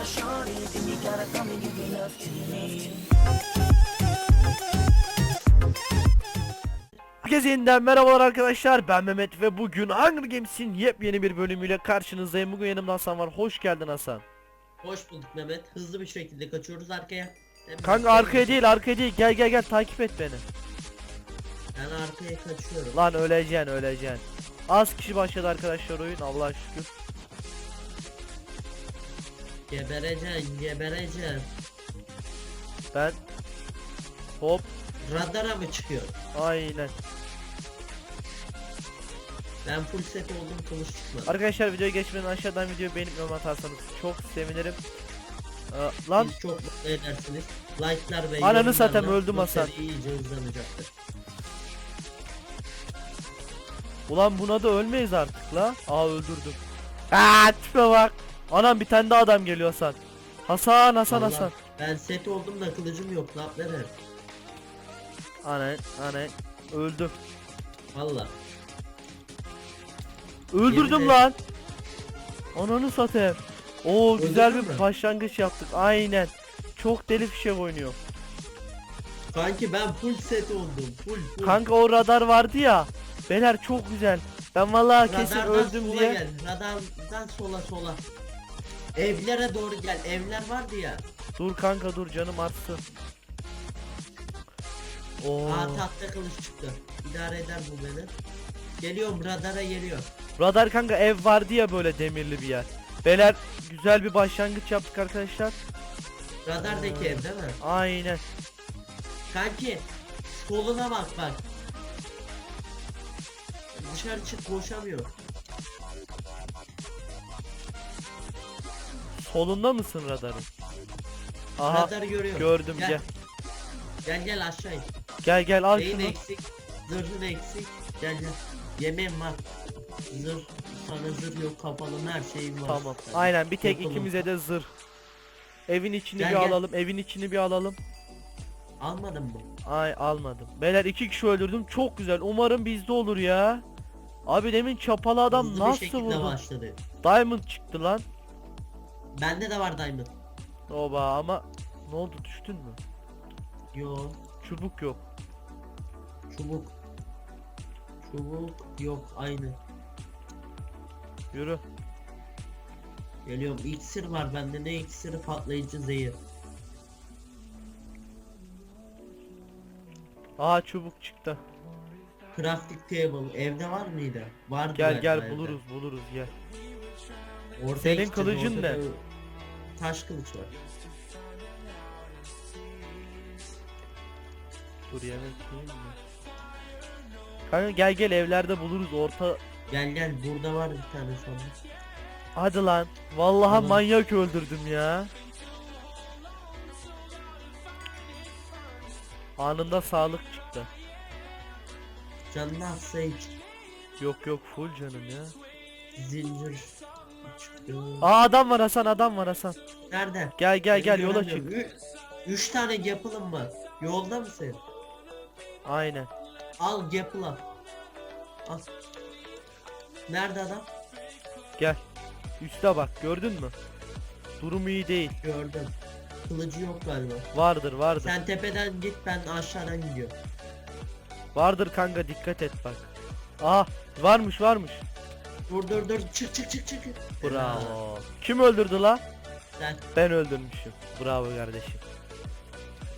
my shorty, then you gotta and give your love to me. Herkese yeniden merhabalar arkadaşlar. Ben Mehmet ve bugün Hunger Games'in yepyeni bir bölümüyle karşınızdayım. Bugün yanımda Hasan var. Hoş geldin Hasan. Hoş bulduk Mehmet. Hızlı bir şekilde kaçıyoruz arkaya. Hemen Kanka arkaya değil arkaya değil. Gel gel gel. Takip et beni. Ben arkaya kaçıyorum. Lan öleceksin öleceksin. Az kişi başladı arkadaşlar oyun. Allah'a şükür Gebereceksin, gebereceksin. Ben Hop Radara mı çıkıyor? aynen Ben full set oldum kılıç çıkmadı. Arkadaşlar videoya geçmeden aşağıdan videoyu beğenip yorum atarsanız çok sevinirim Ee, Lan Bizi çok mutlu edersiniz. Like'lar ve Ananı yorumlarla satayım, öldüm bu Hasan. seri iyice hızlanacaktır. Ulan buna da ölmeyiz artık la Aa öldürdüm Aa tipe bak Anam bir tane daha adam geliyor Hasan Hasan Hasan Vallahi Hasan Ben set oldum da kılıcım yok lan nere? Ana ana öldüm. Valla. Öldürdüm Yemin lan. Ananı satayım. Oo güzel Öldürdün bir mü? başlangıç yaptık. Aynen. Çok deli fişek oynuyor. Kanki ben full set oldum. Full full. Kanka o radar vardı ya. Beyler çok güzel. Ben vallahi kesin Radardan öldüm sola diye. Gel. Radardan sola sola. Evlere doğru gel. Evler vardı ya. Dur kanka dur canım artsın. Oo. Aa tahta kılıç çıktı. İdare eder bu beni. Geliyorum radara geliyor. Radar kanka ev vardı ya böyle demirli bir yer. Beyler güzel bir başlangıç yaptık arkadaşlar. Radardaki ev değil mi? Aynen. Kanki soluna bak bak. Dışarı çık koşamıyor. Solunda mısın radarın? Aha Radar görüyor. gördüm gel. gel. Gel gel aşağı in. Gel gel al Beyin şunu. eksik. Zırhın eksik. Gel gel. Yemeğim var. Zırh. Sana zırh yok kafalın her şeyin var. Tamam. Aynen bir tek Yapalım. ikimize de zırh. Evin içini Gel, bir gel. alalım. Evin içini bir alalım. Almadın mı? Ay almadım. Beyler iki kişi öldürdüm. Çok güzel. Umarım bizde olur ya. Abi demin çapalı adam Hızlı bir nasıl şekilde vurdu? başladı. Diamond çıktı lan. Bende de var diamond. Oba ama ne oldu düştün mü? Yo. Çubuk yok. Çubuk. Çubuk yok aynı. Yürü. Geliyorum. İksir var bende. Ne iksiri patlayıcı zehir. Aa çubuk çıktı. Crafting table evde var mıydı? Vardı Gel gel buluruz buluruz gel. Ortaya Senin gideceğiz, kılıcın ortada ne? Taş kılıç var. Dur yemek yiyeyim mi? Kanka gel gel evlerde buluruz orta. Gel gel burada var bir tane sonra. Hadi lan. Vallahi Tamam. manyak öldürdüm ya. Anında sağlık çıktı. Canını atsa hiç. Yok yok full canım ya. Zincir çıktı. Aa adam var Hasan adam var Hasan. Nerede? Gel gel gel yola çık. Ü- Üç tane yapılım var. Yolda mısın? Aynen. Al yapıla. Al. Nerede adam? Gel. Üste bak gördün mü? Durum iyi değil. Gördüm. Kılıcı yok galiba. Vardır vardır. Sen tepeden git ben aşağıdan gidiyorum. Vardır kanka dikkat et bak. Aa varmış varmış. Dur dur dur çık çık çık çık. Bravo. Kim öldürdü la? Sen Ben öldürmüşüm. Bravo kardeşim.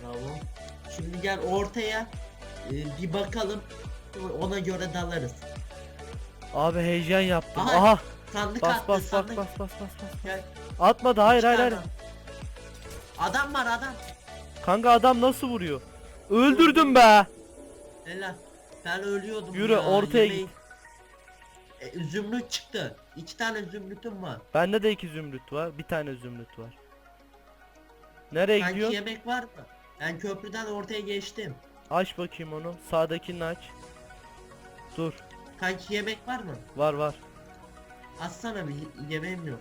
bravo. Şimdi gel ortaya e, bir bakalım. Ona göre dalarız. Abi heyecan yaptım. Aha, Aha. Sandık Bas attı bas bas sandık. bas bas bas bas. Gel. Atmadı hayır hayır hayır. Adam var adam. Kanka adam nasıl vuruyor? Öldürdüm be. Helal. Ben ölüyordum Yürü, ya. ortaya yemeği- E, zümrüt çıktı. İki tane zümrütüm var. Bende de iki zümrüt var. Bir tane zümrüt var. Nereye Sanki gidiyor? yemek var mı? Ben köprüden ortaya geçtim. Aç bakayım onu. Sağdakini aç. Dur. Kanki yemek var mı? Var var. Atsana bir yemeğim yok.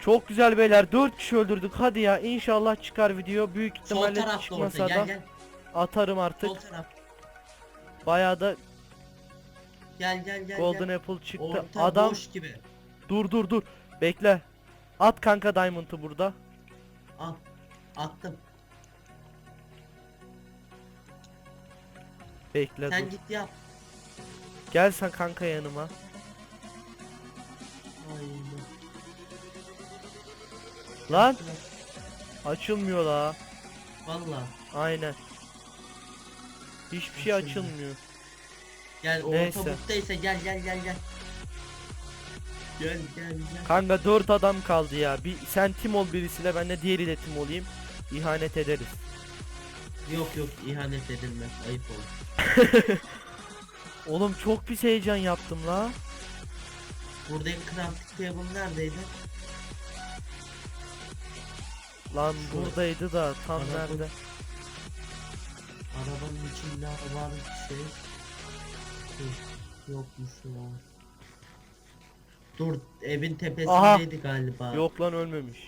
Çok güzel beyler. 4 kişi öldürdük. Hadi ya. İnşallah çıkar video. Büyük Sol ihtimalle tarafta çıkmasa orta da gel gel. atarım artık. Sol taraf. Bayağı da Gel gel gel. Golden gel. Apple çıktı. Orta Adam boş gibi. dur dur dur. Bekle. At kanka Diamond'ı burada. Al. Attım. Bekle Sen dur. git yap. Gel sen kanka yanıma. Aynen. Lan açılmıyor la. Valla. Aynen. Hiçbir şey Açılmıyor. Gel Neyse. orta buktaysa gel gel gel gel. Gel gel gel. Kanka 4 adam kaldı ya. Bir sen tim ol birisiyle ben de diğeriyle tim olayım. İhanet ederiz. Yok yok ihanet edilmez. Ayıp olur. Oğlum çok pis heyecan yaptım la. Buradaki crafting table neredeydi? Lan Şu- buradaydı da tam Araba- nerede? Arabanın içinde var bir şey. Yokmuş ya. Dur evin tepesindeydi galiba. Yok lan ölmemiş.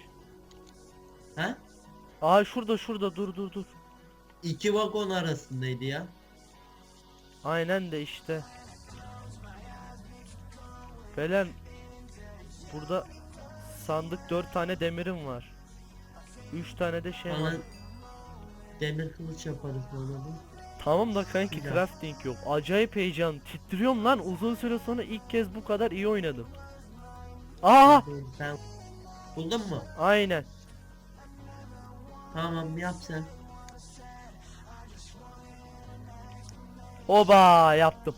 Ha? Aa şurada şurada dur dur dur. İki vagon arasındaydı ya. Aynen de işte. Belen burada sandık 4 tane demirim var. 3 tane de şey Bana var. demir kılıç yaparız bana bu. Tamam da kanki crafting yok. Acayip heyecan. Titriyorum lan. Uzun süre sonra ilk kez bu kadar iyi oynadım. Aa! Sen buldun mu? Aynen. Tamam yap sen. Oba yaptım.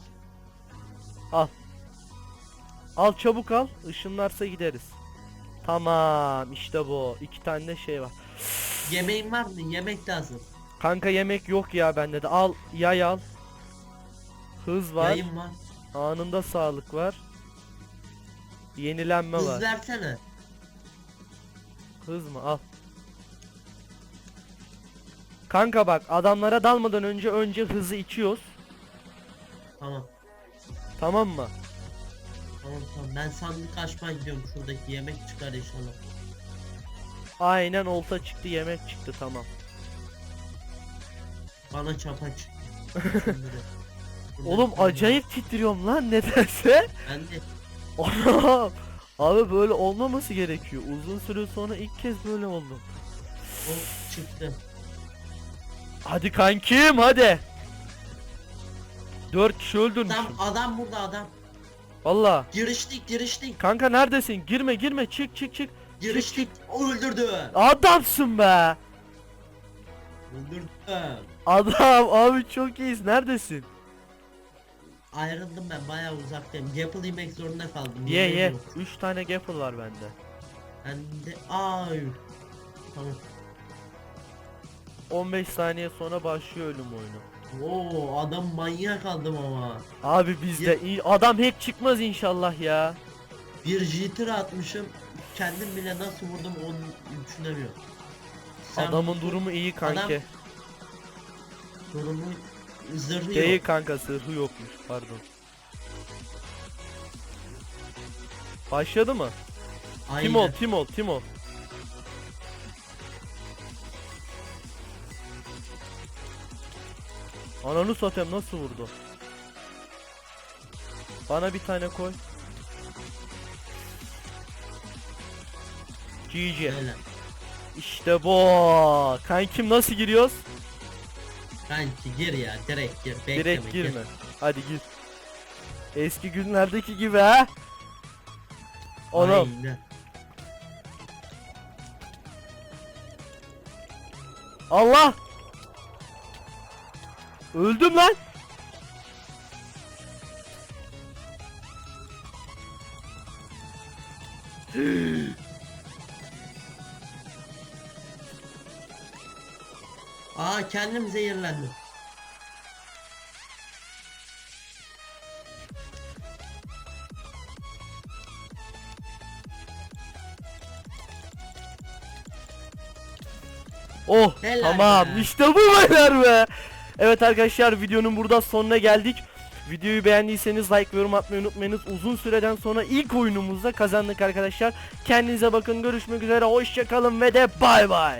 Al. Al çabuk al. Işınlarsa gideriz. Tamam işte bu. İki tane de şey var. Yemeğin var mı? Yemek lazım. Kanka yemek yok ya bende de. Al yay al. Hız var. Yayın var. Anında sağlık var. Yenilenme Hız var. versene. Hız mı? Al. Kanka bak adamlara dalmadan önce önce hızı içiyoruz. Tamam. Tamam mı? Tamam tamam. Ben sandık açmaya gidiyorum. Şuradaki yemek çıkar inşallah. Aynen olta çıktı yemek çıktı tamam. Bana çapa çık. Şimdi de. Burada Oğlum acayip titriyorum lan nedense. Ben de Anam. Abi böyle olmaması gerekiyor. Uzun süre sonra ilk kez böyle oldum. o çıktı. Hadi kankim hadi. 4 kişi öldürmüşüm. Adam adam burada adam. Valla. Giriştik giriştik. Kanka neredesin? Girme girme çık çık çık. Giriştik. Öldürdü. Adamsın be. Öldürdü. Adam abi çok iyiyiz. Neredesin? Ayrıldım ben bayağı uzaktayım. Gapple yemek zorunda kaldım. Ye Yemeğim ye. yok. 3 tane gapple var bende. Ben de ay. Tamam. 15 saniye sonra başlıyor ölüm oyunu. Oo adam manyak aldım ama. Abi bizde iyi adam hack çıkmaz inşallah ya. Bir jitter atmışım. Kendim bile nasıl vurdum onu düşünemiyorum. Sen Adamın durumu iyi kanki. Durumu zırhı Değil yok. kanka sırrı yokmuş pardon. Başladı mı? Aynen. Tim ol, tim ol, tim ol. Ananı satayım nasıl vurdu? Bana bir tane koy. GG. Öyle. İşte bu. Kankim nasıl giriyoruz? Kanki gir ya direkt gir. Bekleme, Direkt gir. girme. Hadi gir. Eski günlerdeki gibi ha. Oğlum Aynen. Allah! Öldüm lan. Aa kendim zehirlendim. Oh Helal tamam be. işte bu beyler be. Evet arkadaşlar videonun burada sonuna geldik. Videoyu beğendiyseniz like ve yorum atmayı unutmayınız. Uzun süreden sonra ilk oyunumuzda kazandık arkadaşlar. Kendinize bakın görüşmek üzere hoşçakalın ve de bay bay.